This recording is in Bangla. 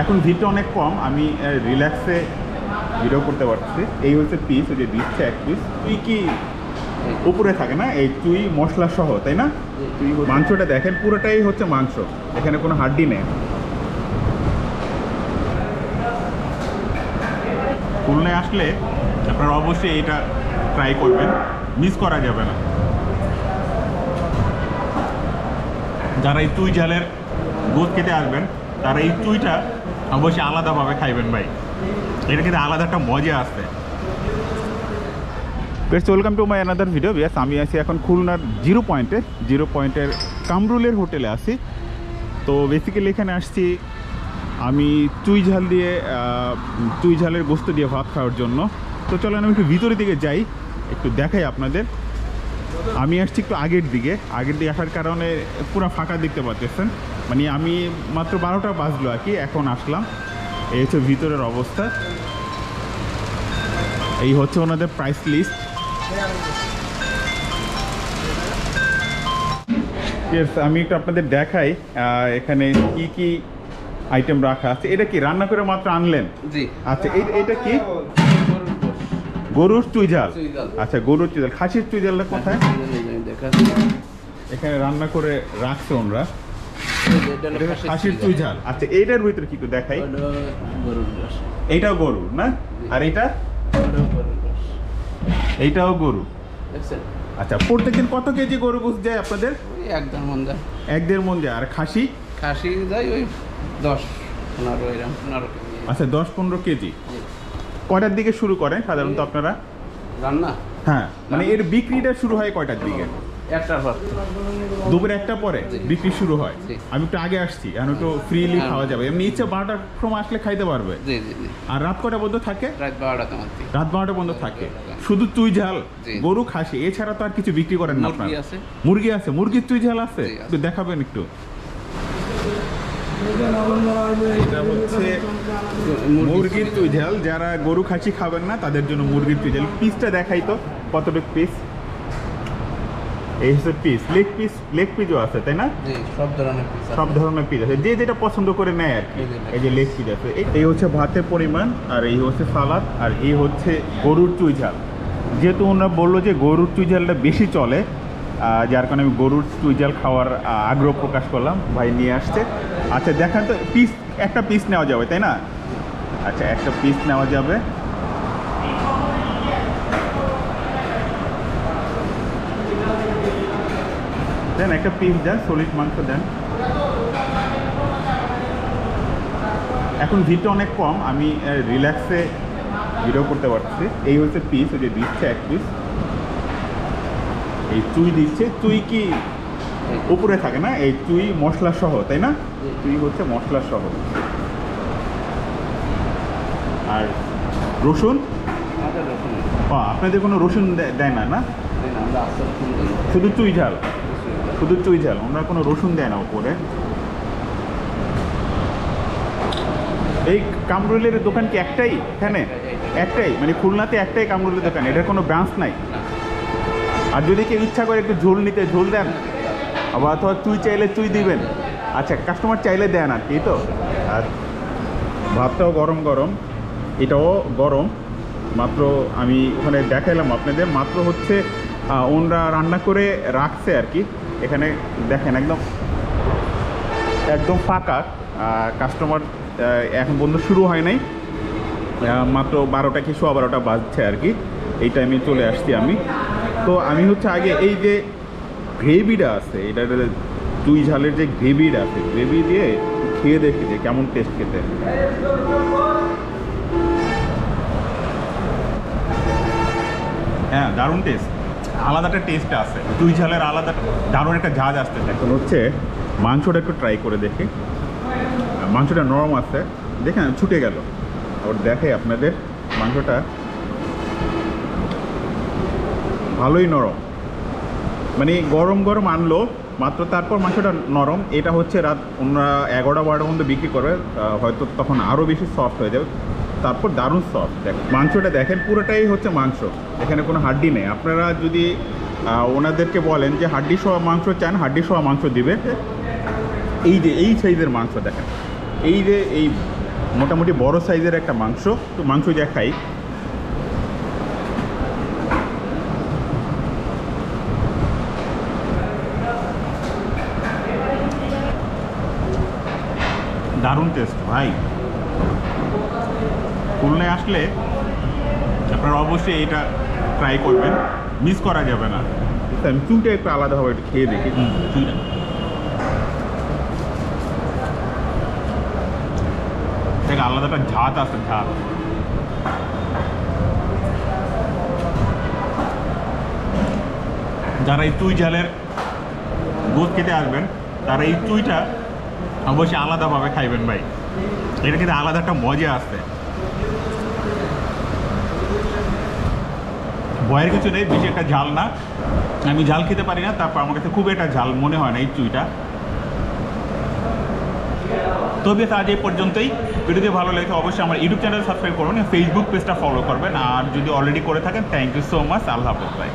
এখন ভিড়টা অনেক কম আমি রিল্যাক্সে ভিডিও করতে পারছি এই হচ্ছে পিস ওই যে দিচ্ছে এক পিস তুই কি উপরে থাকে না? এই চুই মশলা সহ তাই না? তুই মাংসটা দেখেন পুরোটাই হচ্ছে মাংস। এখানে কোনো হাড্ডি নেই। খুলনায় আসলে আপনারা অবশ্যই এটা ট্রাই করবেন। মিস করা যাবে না। যারা এই তুই ঝালের গোদ খেতে আসবেন তারা এই চুইটা অবশ্যই আলাদাভাবে খাইবেন ভাই। এটা কিন্তু আলাদা একটা মজা আসছে বেশ welcome to my another video বিয়াস আমি আছি এখন খুলনার জিরো পয়েন্টে, জিরো পয়েন্টের কামরুলের হোটেলে আছি। তো বেসিক্যালি এখানে আসছি আমি চুই ঝাল দিয়ে চুই ঝালের গোস্ত দিয়ে ভাত খাওয়ার জন্য। তো চলেন আমি একটু ভিতরের দিকে যাই, একটু দেখাই আপনাদের। আমি আসছি একটু আগের দিকে। আগের দিকে আসার কারণে পুরো ফাঁকা দেখতে পাচ্ছেন মানে আমি মাত্র বারোটা বাজলো আর কি এখন আসলাম। এই হচ্ছে ভিতরের অবস্থা। এই হচ্ছে ওনাদের প্রাইস লিস্ট আমি একটু আপনাদের দেখাই এখানে কি কি আইটেম রাখা আছে। এটা কি রান্না করে মাত্র আনলেন? জি। আচ্ছা এটা কি। গরুর চুইঝাল। আচ্ছা গরুর চুইঝাল খাসির চুইঝালটা কোথায়? এখানে রান্না করে রাখছে ওনরা। এটা এটা খাসির চুইঝাল আচ্ছা এইটার ভিতরে কি দেখাই। এইটাও গরু না? আর গোশ। এইটাও গরু? আচ্ছা প্রত্যেকদিন কত কেজি গরু গোস যায় আপনাদের? ওই একদম মন যায়। এক দেড় মন যায়। আর খাসি? খাসি যায় ওই দশ পনেরো এরকম পনেরো। আচ্ছা দশ পনেরো কেজি। কয়টার দিকে শুরু করেন সাধারণত আপনারা? রান্না? হ্যাঁ মানে এর বিক্রিটা শুরু হয় কয়টার দিকে? একটা ভাত দুপুর একটা পরে বিক্রি শুরু হয়? আমি একটু আগে আসছি এখন একটু ফ্রিলি হ্যাঁ। খাওয়া যাবে। এমনি ইচ্ছে বারোটার সময় আসলে খাইতে পারবে। আর রাত কটা পর্যন্ত থাকে? রাত বারোটা রাত বারোটা পর্যন্ত থাকে। শুধু চুই ঝাল? গরু খাসি এছাড়া তো আর কিছু বিক্রি করেন না মুরগি আছে। মুরগি আছে। মুরগির চুই ঝাল আছে? আছে। একটু দেখাবেন একটু। এটা হচ্ছে মুরগির চুই ঝাল যারা গরু খাসি খাবেন না তাদের জন্য মুরগির চুই ঝাল পিসটা দেখাই তো কতটুকু পিস এই হচ্ছে পিস লেগ পিস লেগ পিসও আছে তাই না? সব ধরনের পিস সব ধরনের পিস আছে। যে যেটা পছন্দ করে নেয় আর কি। এই যে লেগ পিস আছে। এই- হচ্ছে ভাতের পরিমাণ আর এই হচ্ছে সালাদ আর এই হচ্ছে গরুর চুই ঝাল যেহেতু ওনারা বলল যে গরুর চুই ঝালটা বেশি চলে যার কারণে আমি গরুর চুই ঝাল খাওয়ার আগ্রহ প্রকাশ করলাম। ভাই নিয়ে আসছে। আচ্ছা দেখান তো পিস একটা পিস নেওয়া যাবে, তাই না? আচ্ছা একটা পিস নেওয়া যাবে। দেন একটা পিস দেন সলিড মাংস দেন। এখন ভিড়টা অনেক কম, আমি রিল্যাক্সে ভিডিও করতে পারছি এই হচ্ছে পিস ওই যে দিচ্ছে এক পিস এই চুই দিচ্ছে তুই কি উপরে থাকে না? এই চুই মশলা সহ তাই না? তুই হচ্ছে মশলা সহ। আর রসুন? ও, আপনাদের কোনো রসুন দেয় না না? শুধু চুই ঝাল? শুধু চুই ঝাল ওনারা কোনো রসুন দেয় না উপরে। এই কামরুলের দোকান কি একটাই? এখানে? একটাই মানে খুলনাতে একটাই কামরুলের দোকান এটার কোনো ব্রাঞ্চ নাই? আর যদি কেউ ইচ্ছা করে একটু ঝোল নিতে, ঝোল দেন। আবার অথবা চুই চাইলে চুই দিবেন। আচ্ছা কাস্টমার চাইলে দেন আর কি তো। আর ভাতটাও গরম গরম। এটাও গরম। মাত্র আমি ওখানে দেখাইলাম আপনাদের। মাত্র হচ্ছে ওনরা রান্না করে রাখছে আর কি। এখানে দেখেন একদম একদম ফাঁকা। কাস্টমার এখন বন্ধ শুরু হয় নাই। মাত্র বারোটা কি সোয়া বারোটা বাজছে আর কি। এই টাইমে চলে আসছি আমি। তো আমি হচ্ছে আগে এই যে গ্রেভিটা আছে, এটা দুই ঝালের যে গ্রেভিটা আছে, গ্রেভি দিয়ে খেয়ে দেখি যে কেমন টেস্ট খেতে। হ্যাঁ দারুণ টেস্ট আলাদা একটা টেস্ট আছে, দুই ঝালের আলাদা, দারুণ একটা ঝাঁজ আসতে এখন হচ্ছে মাংসটা একটু ট্রাই করে দেখি। মাংসটা নরম আছে, দেখেন ছুটে গেল। আবার দেখে আপনাদের মাংসটা ভালোই নরম। মানে গরম গরম আনলো, মাত্র তারপর মাংসটা নরম। এটা হচ্ছে রাত ওনারা এগারোটা বারোটা মধ্যে বিক্রি করবে। হয়তো তখন আরও বেশি সফট হয়ে যাবে। তারপর দারুণ সফট দেখ, মাংসটা দেখেন, পুরোটাই হচ্ছে মাংস। এখানে কোনো হাড্ডি নেই। আপনারা যদি ওনাদেরকে বলেন যে হাড্ডি সহ মাংস চান, হাড্ডি সহ মাংস দিবে। এই যে, এই সাইজের মাংস দেখেন। এই যে, এই মোটামুটি বড় সাইজের একটা মাংস, তো মাংস যা খাই দারুণ টেস্ট ভাই। খুলনায় আসলে আপনারা অবশ্যই এটা ট্রাই করবেন। মিস করা যাবে না। আমি চুইটা একটু আলাদাভাবে একটু খেয়ে দেখি। চুইটা থেকে আলাদা একটা ঝাঁত আছে ঝাঁত। যারা এই চুই ঝালের গোদ খেতে আসবেন তারা এই চুইটা অবশ্যই আলাদাভাবে খাইবেন ভাই। এটা কিন্তু আলাদা একটা মজা আসছে ভয়ের কিছু নেই, বেশি একটা ঝাল না। আমি ঝাল খেতে পারি না, তারপর আমার কাছে খুব একটা ঝাল মনে হয় না এই চুইটা। তবে আজ এই পর্যন্তই। ভিডিওটি ভালো লেগে অবশ্যই আমার ইউটিউব চ্যানেল সাবস্ক্রাইব করবেন ফেসবুক পেজটা ফলো করবেন। আর যদি অলরেডি করে থাকেন থ্যাংক ইউ সো মাচ আল্লাহ হাফেজ ভাই